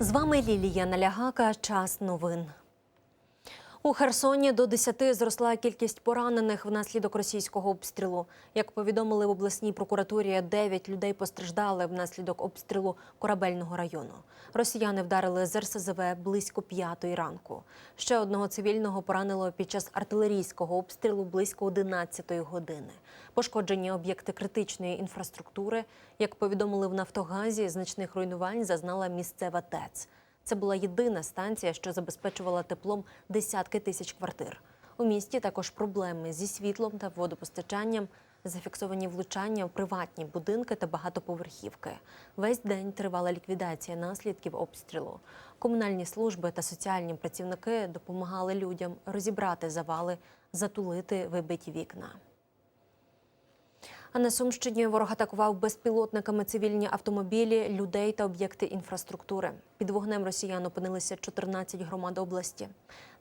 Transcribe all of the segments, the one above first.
З вами Лілія Налягака. Час новин. У Херсоні до 10 зросла кількість поранених внаслідок російського обстрілу. Як повідомили в обласній прокуратурі, 9 людей постраждали внаслідок обстрілу корабельного району. Росіяни вдарили з РСЗВ близько п'ятої ранку. Ще одного цивільного поранило під час артилерійського обстрілу близько 11-ї години. Пошкоджені об'єкти критичної інфраструктури. Як повідомили в Нафтогазі, значних руйнувань зазнала місцева ТЕЦ. Це була єдина станція, що забезпечувала теплом десятки тисяч квартир. У місті також проблеми зі світлом та водопостачанням, зафіксовані влучання в приватні будинки та багатоповерхівки. Весь день тривала ліквідація наслідків обстрілу. Комунальні служби та соціальні працівники допомагали людям розібрати завали, затулити вибиті вікна. А на Сумщині ворог атакував безпілотниками цивільні автомобілі, людей та об'єкти інфраструктури. Під вогнем росіян опинилися 14 громад області.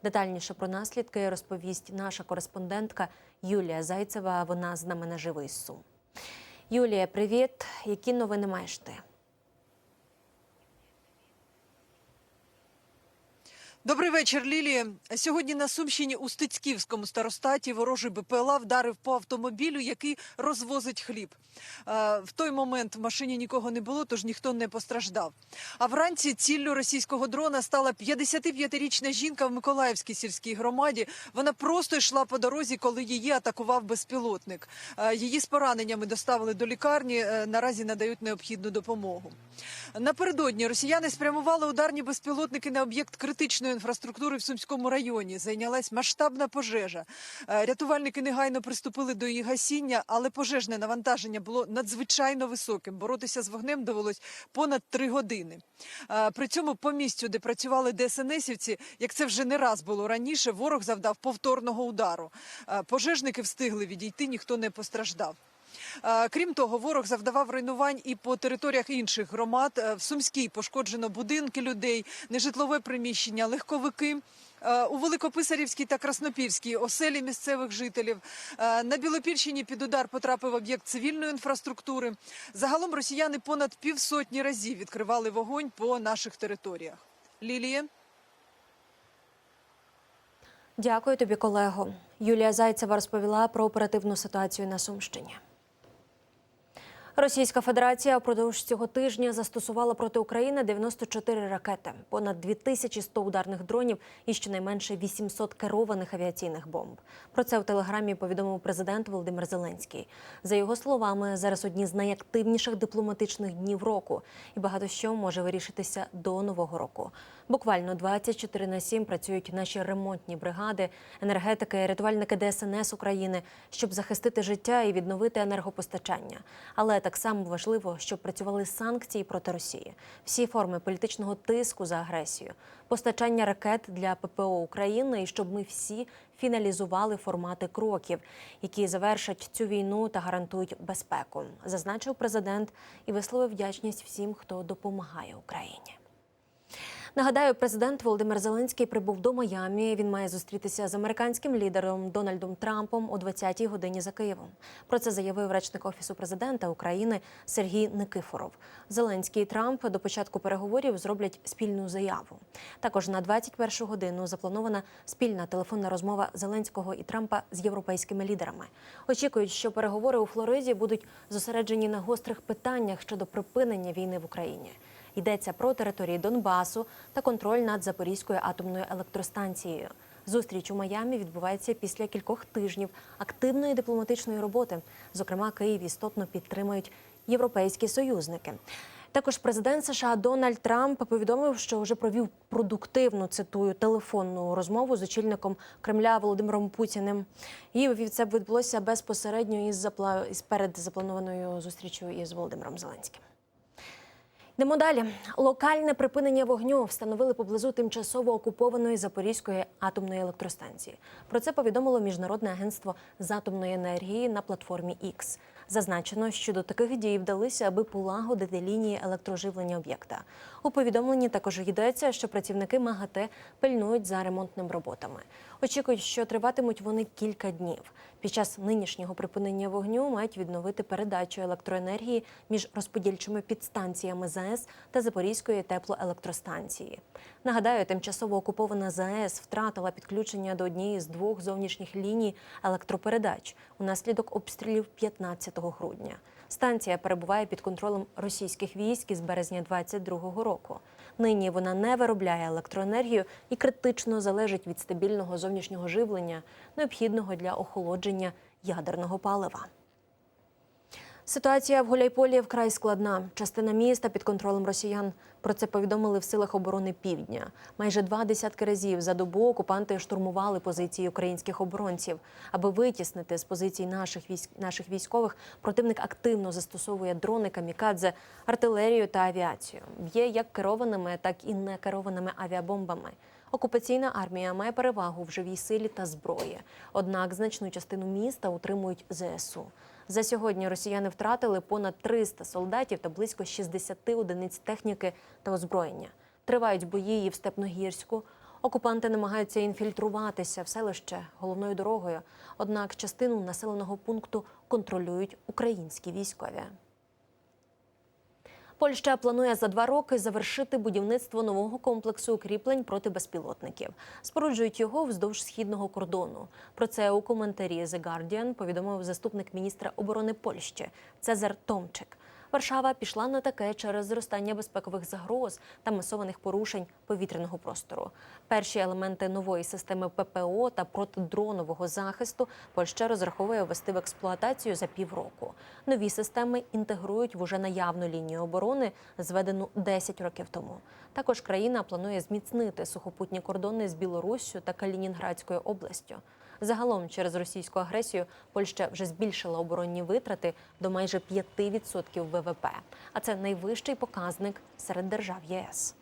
Детальніше про наслідки розповість наша кореспондентка Юлія Зайцева. Вона з нами наживо із Сум. Юлія, привіт! Які новини маєш ти? Добрий вечір, Лілія. Сьогодні на Сумщині у Стецьківському старостаті ворожий БПЛА вдарив по автомобілю, який розвозить хліб. Е, В той момент в машині нікого не було, тож ніхто не постраждав. А вранці ціллю російського дрона стала 55-річна жінка в Миколаївській сільській громаді. Вона просто йшла по дорозі, коли її атакував безпілотник. Е, Її з пораненнями доставили до лікарні. е, Наразі надають необхідну допомогу. Напередодні росіяни спрямували ударні безпілотники на об'єкт критичної інфраструктури в Сумському районі. Зайнялась масштабна пожежа. Е, Рятувальники негайно приступили до її гасіння, але пожежне навантаження було надзвичайно високим. Боротися з вогнем довелось понад три години. Е, При цьому по місцю, де працювали ДСНСівці, як це вже не раз було раніше, ворог завдав повторного удару. Е, Пожежники встигли відійти, ніхто не постраждав. Е, Крім того, ворог завдавав руйнувань і по територіях інших громад. Е, В Сумській пошкоджено будинки людей, нежитлове приміщення, легковики. Е, У Великописарівській та Краснопільській оселі місцевих жителів на Білопільщині під удар потрапив об'єкт цивільної інфраструктури. Загалом росіяни понад півсотні разів відкривали вогонь по наших територіях. Лілія. Дякую тобі, колего. Юлія Зайцева розповіла про оперативну ситуацію на Сумщині. Російська Федерація впродовж цього тижня застосувала проти України 94 ракети, понад 2100 ударних дронів і щонайменше 800 керованих авіаційних бомб. Про це в телеграмі повідомив президент Володимир Зеленський. За його словами, зараз одні з найактивніших дипломатичних днів року, і багато що може вирішитися до нового року. Буквально 24 на 7 працюють наші ремонтні бригади, енергетики, рятувальники ДСНС України, щоб захистити життя і відновити енергопостачання. Але так само важливо, щоб працювали санкції проти Росії, всі форми політичного тиску за агресію, постачання ракет для ППО України, і щоб ми всі фіналізували формати кроків, які завершать цю війну та гарантують безпеку, зазначив президент і висловив вдячність всім, хто допомагає Україні. Нагадаю, президент Володимир Зеленський прибув до Майамі. Він має зустрітися з американським лідером Дональдом Трампом о 20-й годині за Києвом. Про це заявив речник офісу президента України Сергій Никифоров. Зеленський і Трамп до початку переговорів зроблять спільну заяву. Також на 21 годину запланована спільна телефонна розмова Зеленського і Трампа з європейськими лідерами. Очікують, що переговори у Флориді будуть зосереджені на гострих питаннях щодо припинення війни в Україні. Йдеться про території Донбасу та контроль над Запорізькою атомною електростанцією. Зустріч у Майамі відбувається після кількох тижнів активної дипломатичної роботи. Зокрема, Київ істотно підтримують європейські союзники. Також президент США Дональд Трамп повідомив, що вже провів продуктивну цитую телефонну розмову з очільником Кремля Володимиром Путіним. І це відбулося безпосередньо із перед запланованою зустрічю із Володимиром Зеленським. Йдемо далі. Локальне припинення вогню встановили поблизу тимчасово окупованої Запорізької атомної електростанції. Про це повідомило Міжнародне агентство з атомної енергії на платформі X. Зазначено, що до таких дій вдалися, аби полагодити лінії електроживлення об'єкта. У повідомленні також йдеться, що працівники МАГАТЕ пильнують за ремонтними роботами. Очікують, що триватимуть вони кілька днів. Під час нинішнього припинення вогню мають відновити передачу електроенергії між розподільчими підстанціями ЗАЕС та Запорізької теплоелектростанції. Нагадаю, тимчасово окупована ЗАЕС втратила підключення до однієї з двох зовнішніх ліній електропередач унаслідок обстрілів 15 грудня. Станція перебуває під контролем російських військ із березня 2022 року. Нині вона не виробляє електроенергію і критично залежить від стабільного зовнішнього живлення, необхідного для охолодження ядерного палива. Ситуація в Гуляйполі вкрай складна. Частина міста під контролем росіян. Про це повідомили в силах оборони Півдня. Майже два десятки разів за добу окупанти штурмували позиції українських оборонців. Аби витіснити з позицій наших військ наших військових, противник активно застосовує дрони камікадзе, артилерію та авіацію. Б'є як керованими, так і некерованими авіабомбами. Окупаційна армія має перевагу в живій силі та зброї. Однак значну частину міста утримують ЗСУ. За сьогодні росіяни втратили понад 300 солдатів та близько 60 одиниць техніки та озброєння. Тривають бої і в Степногірську. Окупанти намагаються інфільтруватися в селище головною дорогою. Однак частину населеного пункту контролюють українські військові. Польща планує за два роки завершити будівництво нового комплексу укріплень проти безпілотників. Споруджують його вздовж східного кордону. Про це у коментарі The Guardian повідомив заступник міністра оборони Польщі Цезар Томчик. Варшава пішла на таке через зростання безпекових загроз та масованих порушень повітряного простору. Перші елементи нової системи ППО та протидронового захисту Польща розраховує ввести в експлуатацію за півроку. Нові системи інтегрують в уже наявну лінію оборони, зведену 10 років тому. Також країна планує зміцнити сухопутні кордони з Білоруссю та Калінінградською областю. Загалом через російську агресію Польща вже збільшила оборонні витрати до майже 5% ВВП, а це найвищий показник серед держав ЄС.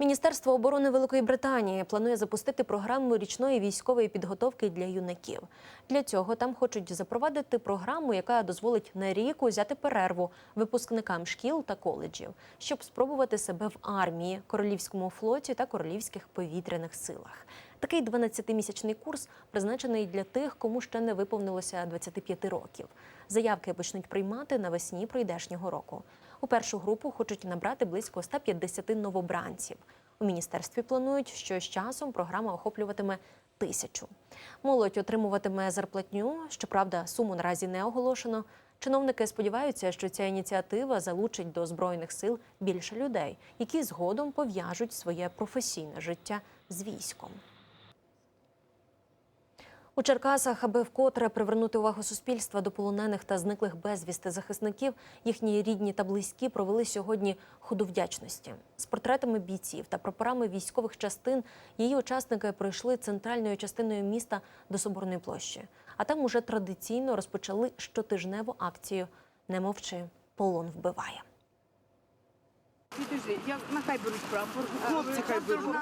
Міністерство оборони Великої Британії планує запустити програму річної військової підготовки для юнаків. Для цього там хочуть запровадити програму, яка дозволить на рік узяти перерву випускникам шкіл та коледжів, щоб спробувати себе в армії, королівському флоті та королівських повітряних силах. Такий 12-місячний курс призначений для тих, кому ще не виповнилося 25 років. Заявки почнуть приймати навесні прийдешнього року. У першу групу хочуть набрати близько 150 новобранців. У міністерстві планують, що з часом програма охоплюватиме тисячу. Молодь отримуватиме зарплатню. Щоправда, суму наразі не оголошено. Чиновники сподіваються, що ця ініціатива залучить до збройних сил більше людей, які згодом пов'яжуть своє професійне життя з військом. У Черкасах, аби вкотре привернути увагу суспільства до полонених та зниклих безвісти захисників, їхні рідні та близькі провели сьогодні ходу вдячності з портретами бійців та прапорами військових частин. Її учасники пройшли центральною частиною міста до Соборної площі. А там уже традиційно розпочали щотижневу акцію Не мовчи, полон вбиває. Підожди, я нехай беруть прапор. Хлопці хай беруть.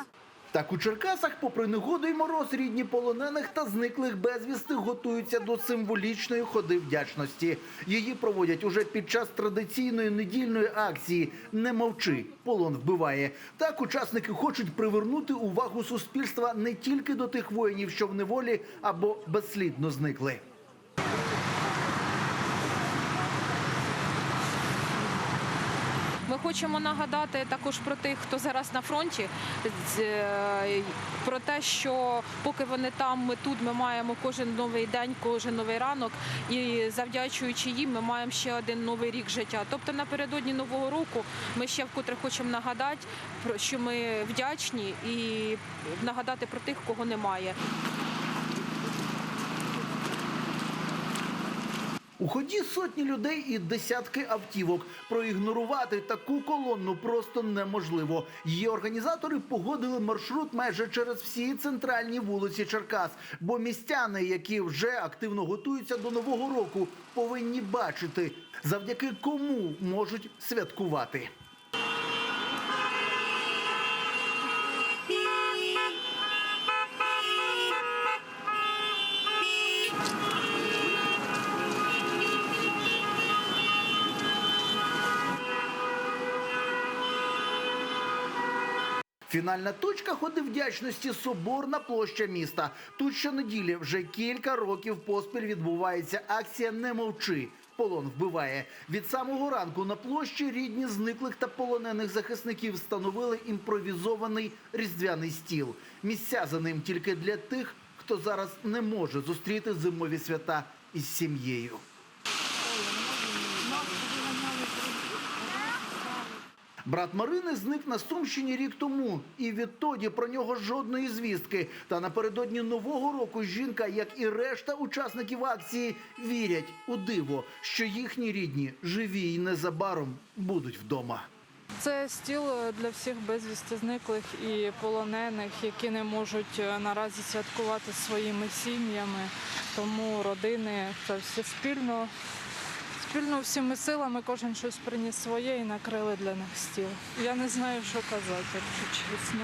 Так у Черкасах, попри негоду й мороз, рідні полонених та зниклих безвісти готуються до символічної ходи вдячності. Її проводять уже під час традиційної недільної акції Не мовчи, полон вбиває. Так учасники хочуть привернути увагу суспільства не тільки до тих воїнів, що в неволі або безслідно зникли. Хочемо нагадати також про тих, хто зараз на фронті, е, про те, що поки вони там, ми тут, ми маємо кожен новий день, кожен новий ранок, і завдячуючи їм, ми маємо ще один новий рік життя. Тобто напередодні нового року ми ще вкотре хочемо нагадати, що ми вдячні, і нагадати про тих, кого немає. У ході сотні людей і десятки автівок. Проігнорувати таку колонну просто неможливо. Її організатори погодили маршрут майже через всі центральні вулиці Черкас. Бо містяни, які вже активно готуються до нового року, повинні бачити, завдяки кому можуть святкувати. Фінальна точка ходи вдячності Соборна площа міста. Тут щонеділі вже кілька років поспіль відбувається акція Не мовчи. Полон вбиває від самого ранку на площі рідні зниклих та полонених захисників встановили імпровізований різдвяний стіл. Місця за ним тільки для тих, хто зараз не може зустріти зимові свята із сім'єю. Брат Марини зник на Сумщині рік тому, і відтоді про нього жодної звістки. Та напередодні нового року жінка, як і решта учасників акції, вірять у диво, що їхні рідні живі і незабаром будуть вдома. Це стіл е, для всіх безвісти зниклих і полонених, які не можуть е, наразі святкувати своїми сім'ями. Тому родини це все спільно. Спільно всіми силами кожен щось приніс своє і накрили для них стіл. Я не знаю, що казати, якщо чесно.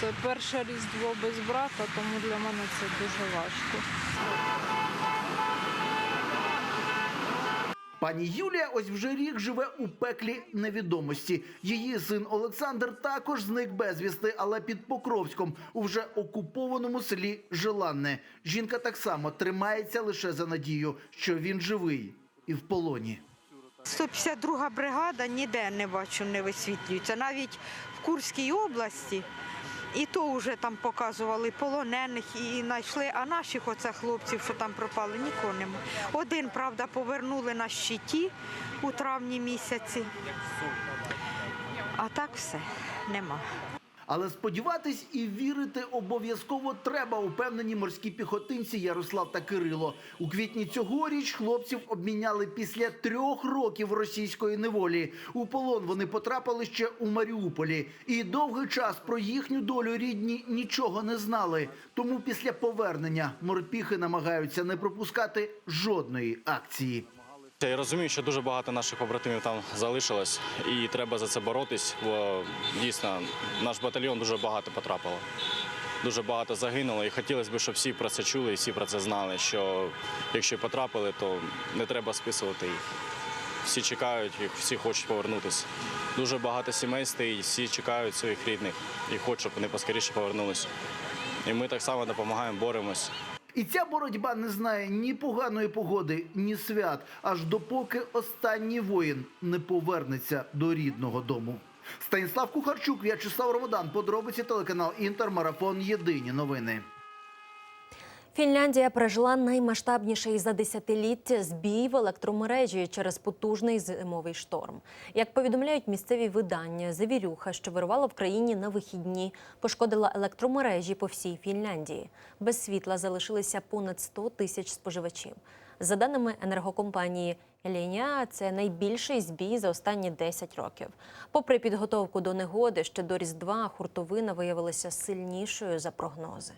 Це перше різдво без брата, тому для мене це дуже важко. Пані Юлія ось вже рік живе у пеклі невідомості. Її син Олександр також зник безвісти, але під Покровськом у вже окупованому селі Желанне. Жінка так само тримається лише за надію, що він живий і в полоні. 152 бригада ніде не бачу, не висвітлюється. Навіть в Курській області. І то вже там показували полонених і знайшли, а наших оце хлопців, що там пропали, нікого нема. Один, правда, повернули на щиті у травні місяці. А так все, нема. Але сподіватись і вірити обов'язково треба, упевнені морські піхотинці Ярослав та Кирило. У квітні цьогоріч хлопців обміняли після трьох років російської неволі. У полон вони потрапили ще у Маріуполі. І довгий час про їхню долю рідні нічого не знали. Тому після повернення морпіхи намагаються не пропускати жодної акції. Я розумію, що дуже багато наших побратимів там залишилось, і треба за це боротись, бо дійсно наш батальйон дуже багато потрапило. Дуже багато загинуло, і хотілося б, щоб всі про це чули і всі про це знали. Що якщо потрапили, то не треба списувати їх. Всі чекають, всі хочуть повернутися. Дуже багато сімей стоїть, всі чекають своїх рідних і хочуть, щоб вони поскоріше повернулися. І ми так само допомагаємо, боремось. І ця боротьба не знає ні поганої погоди, ні свят, аж допоки останній воїн не повернеться до рідного дому. Станіслав Кухарчук, В'ячеслав Ромодан, подробиці телеканал Інтер, Марафон. Єдині новини. Фінляндія пережила наймасштабніший за десятиліття збій в електромережі через потужний зимовий шторм. Як повідомляють місцеві видання, завірюха, що вирувала в країні на вихідні, пошкодила електромережі по всій Фінляндії. Без світла залишилися понад 100 тисяч споживачів. За даними енергокомпанії Еленя, це найбільший збій за останні 10 років. Попри підготовку до негоди, ще до Різдва хуртовина виявилася сильнішою за прогнози.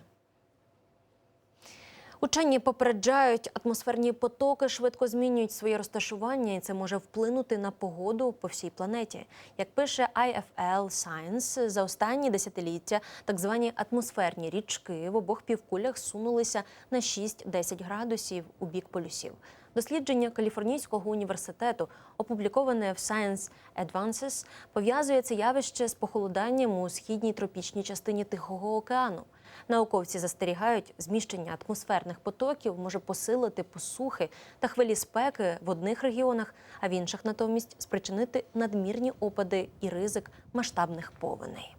Учені попереджають, атмосферні потоки швидко змінюють своє розташування, і це може вплинути на погоду по всій планеті. Як пише IFL Science, за останні десятиліття так звані атмосферні річки в обох півкулях сунулися на 6-10 градусів у бік полюсів. Дослідження Каліфорнійського університету, опубліковане в Science Advances, пов'язує це явище з похолоданням у східній тропічній частині Тихого океану. Науковці застерігають, зміщення атмосферних потоків може посилити посухи та хвилі спеки в одних регіонах, а в інших натомість спричинити надмірні опади і ризик масштабних повеней.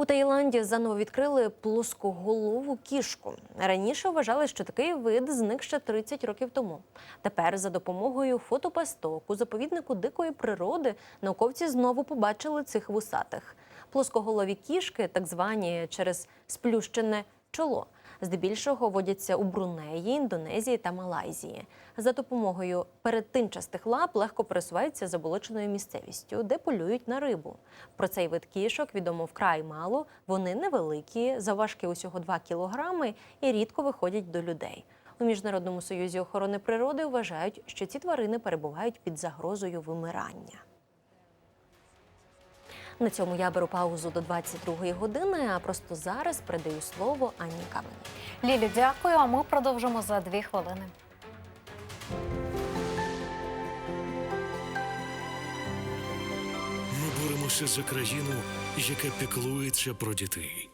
У Таїланді заново відкрили плоскоголову кішку. Раніше вважали, що такий вид зник ще 30 років тому. Тепер за допомогою фотопасток у заповіднику дикої природи науковці знову побачили цих вусатих. Плоскоголові кішки, так звані через сплющене чоло. Здебільшого водяться у Брунеї, Індонезії та Малайзії. За допомогою передтинчастих лап легко пересуваються заболоченою місцевістю, де полюють на рибу. Про цей вид кішок відомо вкрай мало. Вони невеликі, заважки усього 2 кілограми і рідко виходять до людей. У Міжнародному союзі охорони природи вважають, що ці тварини перебувають під загрозою вимирання. На цьому я беру паузу до 22-ї години, а просто зараз передаю слово Анні Камені. Лілі, дякую. А ми продовжимо за дві хвилини. Ми боремося за країну, яка піклується про дітей.